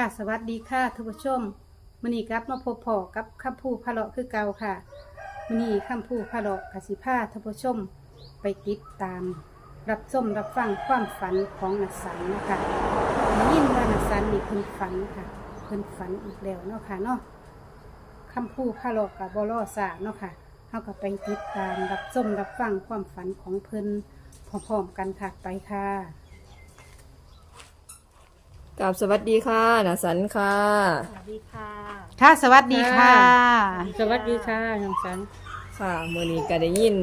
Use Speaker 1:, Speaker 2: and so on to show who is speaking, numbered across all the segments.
Speaker 1: ค่ะ สวัสดีค่ะท่านผู้ชมมือนี้กลับมาพบพอกับคำพูพะเลาะคือเก่าค่ะมือนี้คำพูพะเลาะกสิพาท่านผู้ชม ไปติดตาม รับชมรับฟังความฝันของนักสันนะคะได้ยินว่านักสันนี่เพิ่นฝันค่ะเพิ่นฝันอีกแล้วเนาะค่ะเนาะคำพูพะเลาะกับบลอสาเนาะค่ะเฮาก็ไปติดตามรับชมรับฟังความฝันของเพิ่นพร้อมๆกันค่ะไปค่ะ
Speaker 2: กับสวัสดีค่ะนาสันค่ะ
Speaker 3: สวัสดีค่ะ
Speaker 1: ค่ะสวัสดีค่ะ
Speaker 3: สวัสดีค่ะน้องสัน
Speaker 2: ค่ะมื่อนี้ก็ได้ยิน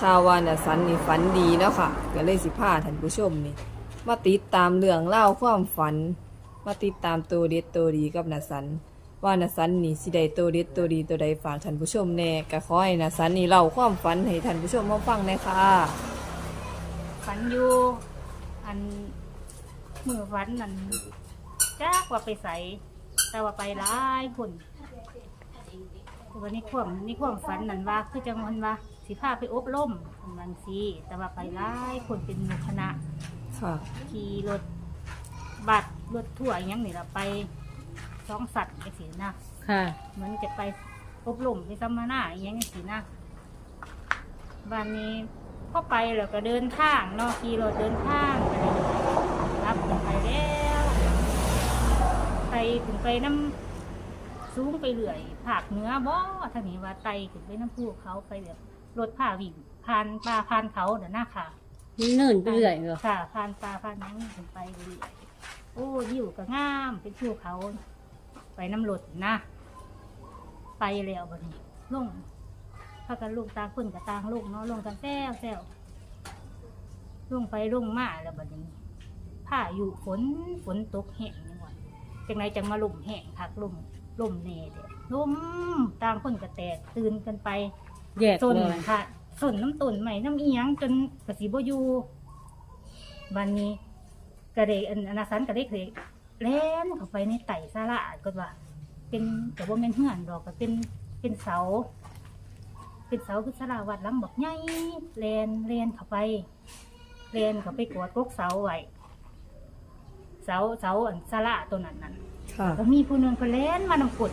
Speaker 2: ข่าวว่านาสันนี่ฝันดีเนาะค่ะก็เลยสิพาท่านผู้ชมนี่ มาติดตามเรื่องเล่าวความฝัน มาติดตามตัวเด็ดตัวดีกับนาสัน ว่านาสันนี่สิได้ตัวเด็ดตัวดีตัวใดฝากท่านผู้ชมแน่ก็ขอให้นาสันนี่เล่าความฝันให้ท่านผู้ชมมาฟังหน่อยค่ะ
Speaker 3: ฝันอยู่อัน มือฝันนั่นจ้ากว่าไปใส่แต่ว่าไปร้ายคนวันนี้ความนี่ความฝันนั่นว่าคือจังมันว่าสิพาไปอบรมมันสิแต่ว่าไปร้ายคนเป็นหมู่คณะ
Speaker 2: ค่ะ
Speaker 3: ขี่รถบัตรรถทั่วร์อิหยังนี่ละไปสองสัตว์ไอ้สินะ
Speaker 1: ค่ะ
Speaker 3: เหมือนจะไปอบรมไปสัมมนาอหย่างนี้สินะบ้านนี้พอไปแล้วก็เดินทางเนาะขี่รถเดินทางไปเลยรั บถึงไปแล้วไปถึงไปน้ำสูงไปเรื่อยผากเหนื้อบ่ทางนี้ว่าไตขึ้นไปน้ำภูเขาไปแบบรถผ่าวิ่งผ่านป่าผ่านเขาเดี๋ยวหน้าค่ะ
Speaker 4: เนิ่นไปเรื่อยเหรอ
Speaker 3: ค่ะผ่านป่าผ่านหยังถึงไปเรื่อยโอ้ยิวก็งามเป็นภูเขา ไปน้ำรถนะ ไปแล้วบัดนี้ลงพากันลูกตางคนกับตางลูกเนาะลงกันแซวแซวลงไปลงมาแล้วบัดนี้ ผ้าอยู่ฝนฝนตกแห้งจังหวะจังไรจังมาลุ่มแห้งคักลุ่มลุ่มเน่เด้ลุ่มตางคนก็แตกตื่นกันไป
Speaker 4: แยก
Speaker 3: ส้น
Speaker 4: เลย
Speaker 3: ค่ะส้นน้ำต้นใหม่น้ำเอียงจนกระสีบอยู่บันนี้กระเดอันอนาสันกระเดกเลยแล่นเข้าไปในไต่สาระก็ว่า เป็นกับว่าเป็นเหือนดอกก็เป็นเป็นเสา เป็นเสาคือสาราวัดหลังบอกใหญ่แลนแลนเข้าไปแลนเข้าไปกอดกกเสาไว้ เสาเสาอันสาระตัวนั้นนั่น
Speaker 2: ค่ะ
Speaker 3: ก็มีผู้หนึงคนเล่นมานำกด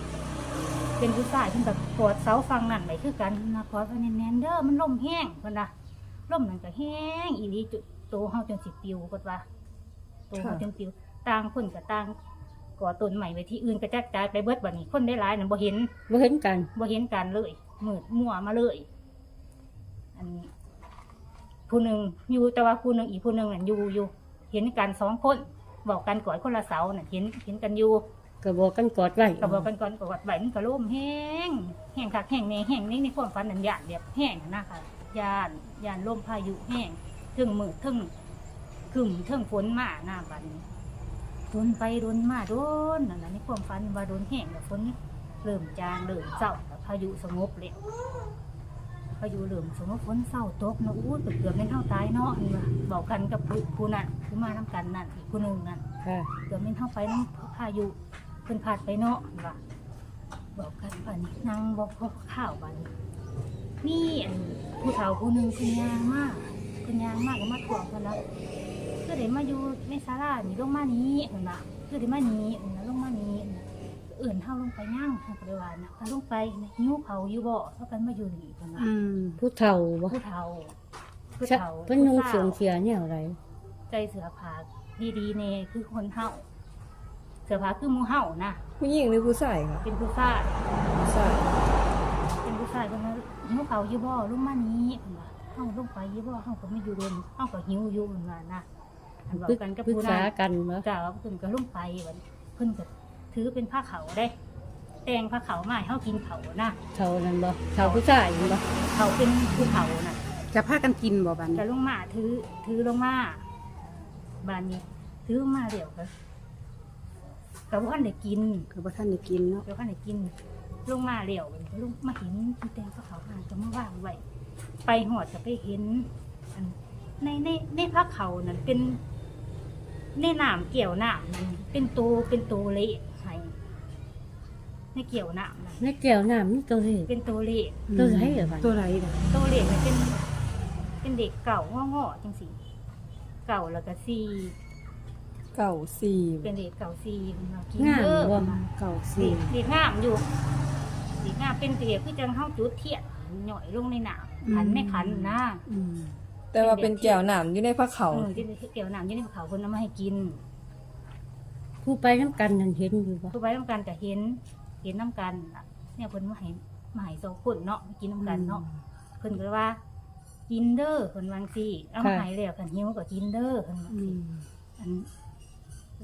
Speaker 3: เป็นผู้ชายที่แบบกอดเสาฟังนั่นไปคือกันนะกอดไปแน่นๆเด้อมันล่มแห้งคนนะล่มนั่นก็แห้งอีหลีจุดโตเฮาจนสิปิวกดว่าโตเฮาจนปิวต่างคนกับต่างกอดต้นใหม่ไว้ที่อื่นกระจัดกระจายไปเบิดบัดนี้คนได้หลายนั่นบ่เห็น
Speaker 4: บ่เห็นกัน
Speaker 3: บ่เห็นกันเลยมืดมั่วมาเลย อันนี้ผู้หนึ่งอยู่แต่ว่าผู้หนึ่งอีกผู้หนึ่งนั่นอยู่อยู่เห็นกันสองคน บอกกันก่อนคนละเสาน่ะเห็นเห็นกันอยู่
Speaker 4: ก็บอกกันกอดไว้
Speaker 3: ก็บอกกันก่อนกอดไหวมันก็ล่มแห้งแห้งคักแห้งในแห้งนี่ในความฝันนั่นยานแบบแห้งนะคะยานยานล่มพายุแห้งถึงมืดถึงขึมถึงฝนมาหน้าบัดนโดนไปโดนมาโดนนั่นน่ะในความฝันว่าโดนแห้งแล้วฝนเริ่มจางเริ่มเศร้าแล้วพายุสงบเลย พายุเริ่มสงบฝนเศร้าตกนะอู้เกือบๆไม่เท่าตายเนาะนี่ว่าบอกกันกับผู้ผู้นั้นผู้มาทำกันนั่นอีกผู้หนึ่งนั่น
Speaker 4: ค่ะ
Speaker 3: เกือบไม่เท่าไปน้ำพายุเพิ่นพาดไปเนาะว่าบอกกันว่านี่นางบอกพกข้าวบัดนนี่อันผู้เฒ่าผู้หนึ่งคุณยางมากคุณยางมากก็มาถ่วงเพิ่นแล้วคือได้มาอยู่ในศาลานี่ลงมานี้เพิ่นน่ะคือได้มานี้เพิ่นน่ะลงมานี้ เพิ่นน่ะเอื่นเฮาลงไปย่างทางปริวารน่ะก็ลงไปนะหิวเขาอยู่บ่เท่ากันมาอยู่นี่เพิ่นน่ะ
Speaker 1: อืม
Speaker 4: ผู้เฒ่าบ่
Speaker 3: ผู้เฒ่าผู้
Speaker 4: ชะ
Speaker 3: เฒ่า
Speaker 4: เพิ่นนุ่ง
Speaker 3: ผู้
Speaker 4: เสียง
Speaker 3: ฒ่า
Speaker 4: เสียเนี่ยอะไร
Speaker 3: ใจเสือผาดีๆเน่คือคนเฮาเสือผาคือหมูเฮานะ
Speaker 2: ผู้หญิงหรือผู้ชายค่ะ
Speaker 3: เป็นผู้ชาย
Speaker 2: ผู้ชาย
Speaker 3: เป็นผู้ชายคนนั้นหิวเขาวอยู่บ่ลุงมานี้เพิ่นว่าเฮาลงไปอยู่บ่เฮาก็ไม่อยู่โดนเฮาก็หิวอยู่เพิ่นว่านะอันบอก
Speaker 4: ปรึก
Speaker 3: กันกับ
Speaker 4: ปรึก
Speaker 3: ผู้
Speaker 4: ษา
Speaker 3: นั้น
Speaker 4: กันบ่
Speaker 3: กล่าวว่าเพิ่นก็ลงไปบัดนี้เพิ่นก็ ถือเป็นผ้าขาวได้ แต่งผ้าขาวมาให้เฮากินเขาวนะ
Speaker 4: เฒ่านั่นบ่เฒ่าผู้ชายนั่นบ่
Speaker 3: เขาเป็นผู้เฒ่าน่ะ
Speaker 1: จะพากันกินบ่บัดน
Speaker 3: แต่ลงมาถือถือลงมาบานนี้ ถือลงมาเดี๋ยวก็กับว่าได้กิน
Speaker 1: คือว่าท่านได้กินเนาะ
Speaker 3: เดี๋ยวก็ได้กินลงมาเดี๋ยวลงมาเห็นที่แตงพระเขาห่างก็มาว่างไว้ไปหอดก็ไปเห็นอันในในในพระเขานั่นเป็นในน้ำเกี่ยวน้ำนั่นเป็นตัวเป็นตัวเละไห้ ในเกี่ยวน้ำนั่น
Speaker 4: ในแก้วน้ำนี่ตัวเล็ก
Speaker 3: เป็นตัวเละ
Speaker 4: ตัวไหนเหรอบัด
Speaker 1: ตัวไรล่ะ
Speaker 3: ตัวเละมันเป็น เป็นเด็กเก่างอๆจังสิเก่าแล้วก็ซี
Speaker 2: เกเก่าสี่
Speaker 3: เป็นเด็กเก่าซีเพิ่นว่ากิน
Speaker 4: งาม
Speaker 3: เด้อ
Speaker 4: บ่
Speaker 3: เพิ่นว่า
Speaker 1: เก่า
Speaker 3: เด็
Speaker 1: สี่
Speaker 3: กเด็กงามอยู่เด็กงามเป็นเด็กคือจังเฮาจุดเทียนหน่อยลงในน้ำขันไม่ขันนะ
Speaker 1: อืม
Speaker 2: แต่ว่าเป็นแก้วน้ำอยู่ในพระเขา
Speaker 3: เออที่เกี่ยวน้ำอยู่ในเขาเพิ่นเอามาให้กิน
Speaker 4: ผู้ไปน้ำกันนั่นเห็นอยู่บ่
Speaker 3: ผู้ไปน้ำกันก็เห็น เห็นน้ำกันล่ะเนี่ยเพิ่นมาให้มาให้สองคนเนาะมากินน้ำกันเนาะเพิ่นก็เลยว่า กินเด้อเพิ่นวาจังซี่เอามาให้แล้วกันหิวก็กินเด้อเพิ่นว่า
Speaker 1: อื
Speaker 3: สิ
Speaker 1: ม
Speaker 3: อัน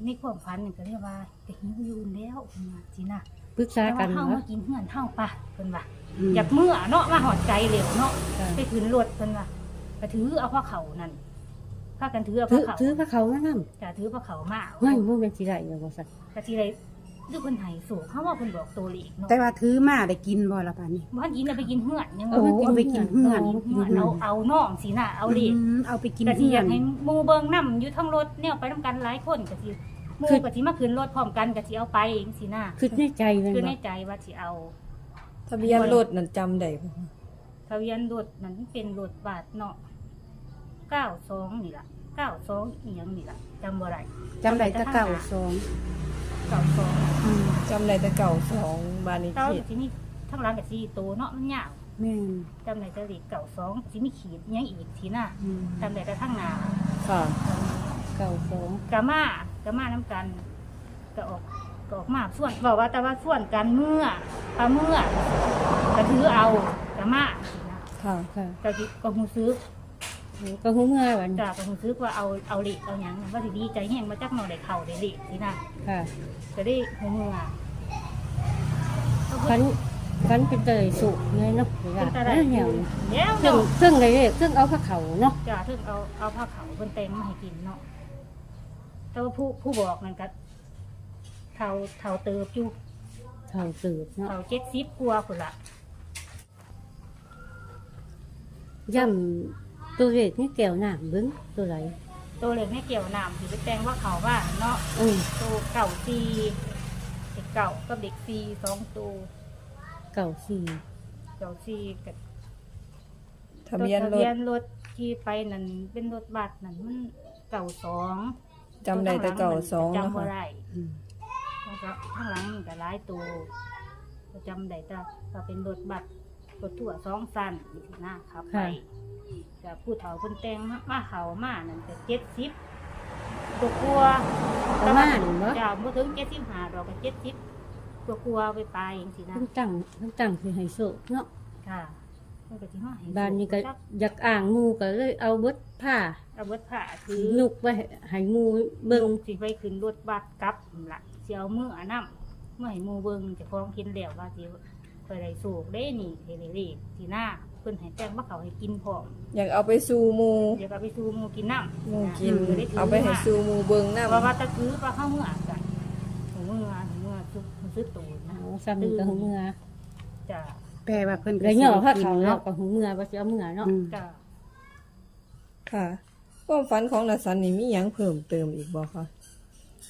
Speaker 3: ในความฝันนี่ก็เรียกว่าก็หิวอยู่แล้วเพิ่นว่าสินะ
Speaker 4: ปรึกษา
Speaker 3: แต่
Speaker 4: กั
Speaker 3: ว่านเฮา
Speaker 4: บ่
Speaker 3: มากินเฮือนเฮาปะเพิ่นว่า
Speaker 1: ม
Speaker 3: อยากเมื่อเนาะมาหอดใจเร็วเนาะ
Speaker 4: ค่ะ
Speaker 3: ไปขึ้นรถเพิ่นว่าก็ถือเอาผ้าเขานั่นพากันถือเอา
Speaker 4: ถื
Speaker 3: ผ้า
Speaker 4: อ
Speaker 3: เขา
Speaker 4: ถือพระเขามานำ
Speaker 3: จะถือผ้าเขามา
Speaker 4: ห้อยบ่แม่นสิได้อยู่บ่ซั่น
Speaker 3: ก็สิได้ ดูเพิ่นให้สูงเขาว่าเพิ่นบอกตัวเลขเนาะ
Speaker 1: แต่ว่าถือมาได้กินบ่ละป่านนี้
Speaker 3: บ่ทันกินเอาไปกินเฮือนยัง
Speaker 1: โอ้เอาไปกินเฮือน
Speaker 3: เฮือนเอาเอาน้องสิน่ะเอาเลข
Speaker 1: มเอาไปกิน
Speaker 3: ก็สิ
Speaker 1: เพื่อย
Speaker 3: อานกให้หมู่เบิ่งนํอยู่ทั้งรถแนวไปนํกันหลายคนก็สิหมู่ก็สิมาขึ้นรถพร้อมกันก็สิเอาไปเองสิน่ะ
Speaker 4: คิดในใจแม่น
Speaker 3: คือ
Speaker 4: บ่
Speaker 3: ในใจว่าสิเอา
Speaker 2: ทะเบียนรถนั่นจำได้บ่
Speaker 3: ทะเบียนรถนั้นเป็นรถบาทเนาะ92นี่ล่ะ 92อีหยังนี่ล่ะจำบ่ได้
Speaker 1: จำได้แตะเก่าสอง
Speaker 3: 92
Speaker 1: อืม
Speaker 2: จำได้แต่เก่าสองบานนี้
Speaker 3: เก้า
Speaker 2: เขีย
Speaker 3: สิมีทั้งหลังกับสีโตเนาะมันยาว
Speaker 1: แม่น
Speaker 3: จำได้แต่เลขเก่าสองสิมีขีดอิหยังอีกทีหน้า
Speaker 1: อืม
Speaker 3: จำได้แต่ทั้งหน้า
Speaker 2: ค่ะ
Speaker 4: เก่าสอง
Speaker 3: กะมากะมาน้ำกันก็ออกก็ออกมาส่วนบอกว่าแต่ว่าส่วนกันเมื่อปลาเมื่อก็ถือเอากะมาสินะ
Speaker 2: ค่ะ
Speaker 4: ค่ะ
Speaker 3: ก็สิก็หูซื้อ
Speaker 4: โอ้ ก็ฮู้เมื่อบัดนี้
Speaker 3: จ้าก็หูซื้อว่าเอาเอาเลขเอาหยังว่าสิดีใจแห้งมาจักหน่อยได้เข่าได้เลขสินะ
Speaker 4: ค่ะ
Speaker 3: ก็ได้หูเมื่อ
Speaker 4: คันคันเป็นเตยสุกเลยเนาะเวลา
Speaker 3: เป็นตาได้
Speaker 4: แล้ว
Speaker 3: อ
Speaker 4: เนี่ย
Speaker 3: ยู่แล้ว
Speaker 4: เครื่อง
Speaker 3: เนาะ
Speaker 4: เครื่องอะไรเนี่ยเครื่องเอาพระเขาเนาะ
Speaker 3: จ้าถึงเอาเอาผ้าขาวเพิ่นแต่งมาให้กินเนาะแต่ว่าผู้ผู้บอกนั่นก็เท่าเท่าเติบอยู่
Speaker 4: เท่าสืบเนาะ
Speaker 3: เท่าเจ็ดสิบกว่าคนละ
Speaker 4: ย่ำ ตัวเล็กนี่แก้วน้ำเบิ้งตัวไหน
Speaker 3: ตัวเล็กไม่เกี่ยวน้ำที่ไปแต่งว่าเขาว่าเนาะ
Speaker 4: อืม
Speaker 3: ตัวเก่าซีเด็กเก่ากับเด็กซีสองตัว
Speaker 4: เก่าสี่
Speaker 3: เก่าซีกับ
Speaker 2: ทะเบียน
Speaker 3: ทะ
Speaker 2: รถ
Speaker 3: เบียนรถที่ไปนั่นเป็นรถบัสนั่นมันเก่าสอง
Speaker 2: จำได้แต่เก่าสอง
Speaker 3: จำ
Speaker 2: นะ
Speaker 3: บ่
Speaker 2: คะ
Speaker 3: ได้
Speaker 1: อืม
Speaker 3: แล้วก็ข้างหลังมันก็หลายตัวก็จำได้แต่ว่าเป็นรถบัส รถถั่วสองสันนี่สินะขับไปกับผู้เฒ่าคนแต่งมามาเขามานั่นก็เจ็ดสิบตัวกลัว
Speaker 4: ประมาณบ่
Speaker 3: จะบ่ถึงเจ็ดสิบห้าดอกก็เจ็ดสิบตัวกลัวไปไปเองสินะ
Speaker 4: ต้องตั้งต้องตั้งคือไฮโซเนาะ
Speaker 3: ค่ะมันก็สิมาให้
Speaker 4: บ้านนี้ก็
Speaker 3: จั
Speaker 4: อยากอ่างหมูก็เลยเอาเบิดผ้า
Speaker 3: เอาเบิดผ้าคือ
Speaker 4: นุกไว้ให้หมูเบิ่ง
Speaker 3: สิไปขึ้นรถบัสกลับนั่นล่ะสิเอามืออนนํเมื่อให้หมู่เบิ่งเจะพ้าของเห็นแล้วว่าสิ ไปได้สูกได้นี่เฮเลเลสิหน้าเพิ่นให้แจ้งว่าเขาให้กินพร้อม
Speaker 2: อยากเอาไปสู่หมู
Speaker 3: เดี๋ยวก็ไปสู่หมู่กินน้ำ
Speaker 2: หมูกิน
Speaker 3: ด้ถื
Speaker 2: เอาไปให้สู่หมูเบิงน้
Speaker 3: เพราะว่าตะคือปลาข้าวเมื่อกันหัวเมื่อหัวเมื่อซื้อซื้อตูนนะ
Speaker 4: เอาซ้ำนี่ก็หูเมื่อ
Speaker 3: จะ
Speaker 1: แปลว่าเพิ่นก็
Speaker 4: แล้วเหย่อผ้า
Speaker 1: สิ
Speaker 4: เขา
Speaker 1: ได้กิน
Speaker 4: เนาะก็หูเมื่อว่าสิเอาเมื่อเนาะ
Speaker 1: อืม
Speaker 3: จะำ
Speaker 2: ค่ะความฝันของนัสันนี่มีหยังเพิ่มเติมอีกบ่คะ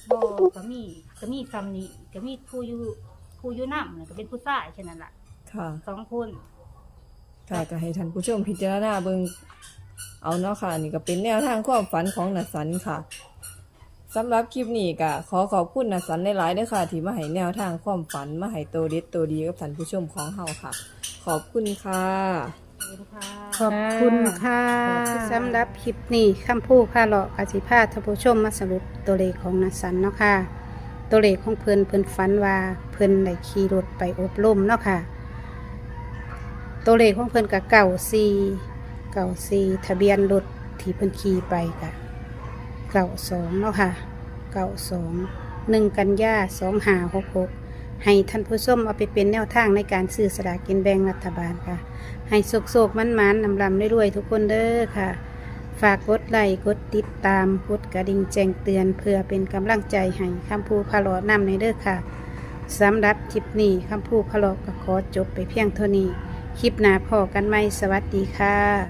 Speaker 3: บก็มีก็มีซ้ำนี้ก็มีผู้อยู่ ผู้อยู่น้ำน่ะก็เป็นผู้ชายแค่นั้นล่ะ
Speaker 2: ค่ะ
Speaker 3: สองคน
Speaker 2: ค่ะก็ให้ท่านผู้ชมพิจารณาเบิ่งเอาเนาะค่ะ นี่ก็เป็นแนวทางความฝันของนัสันค่ะสำหรับคลิปนี้ก็ขอขอบคุณนัสันหลายๆด้วยค่ะ ที่มาให้แนวทางความฝันมาให้โตวเด็ดโตวดีกับท่านผู้ชมของเฮาค่ะ ขอบคุณค่ะ
Speaker 3: ขอบคุณค่ะ
Speaker 1: ขอบคุณค่ะสำหรับคลิปนี้คำพูดพาเลาะกสิพาท่านผู้ชมมาสรุปตัวเลขของนัสสันเนาะค่ะ ตัวเลขของเพิ่นเพิ่นฝันว่าเพิ่นได้ขี่รถไปอบรมเนาะค่ะ ตัวเลขของเพิ่นกับเก่าซีเก่าซีทะเบียนรถที่เพิ่นขี่ไปกะเก่าสองเนาะค่ะเก่าสองหนึ่งกันยาสองหาหกหกให้ท่านผู้ชมเอาไปเป็นแนวทางในการซื้อสลากกินแบ่งรัฐบาลค่ะ ให้โศกโศกมันมันๆนำลำด้วยๆทุกคนเด้อค่ะ ฝากกดไลค์กดติดตามกดกระดิ่งแจ้งเตือน เพื่อเป็นกำลังใจให้คำพูพะโลอนำในเด้อค่ะสำหรับคลิปนี้คำพูพะโลก็ขอจบไปเพียงเท่านี้ คลิปหน้าพอกันไหมสวัสดีค่ะ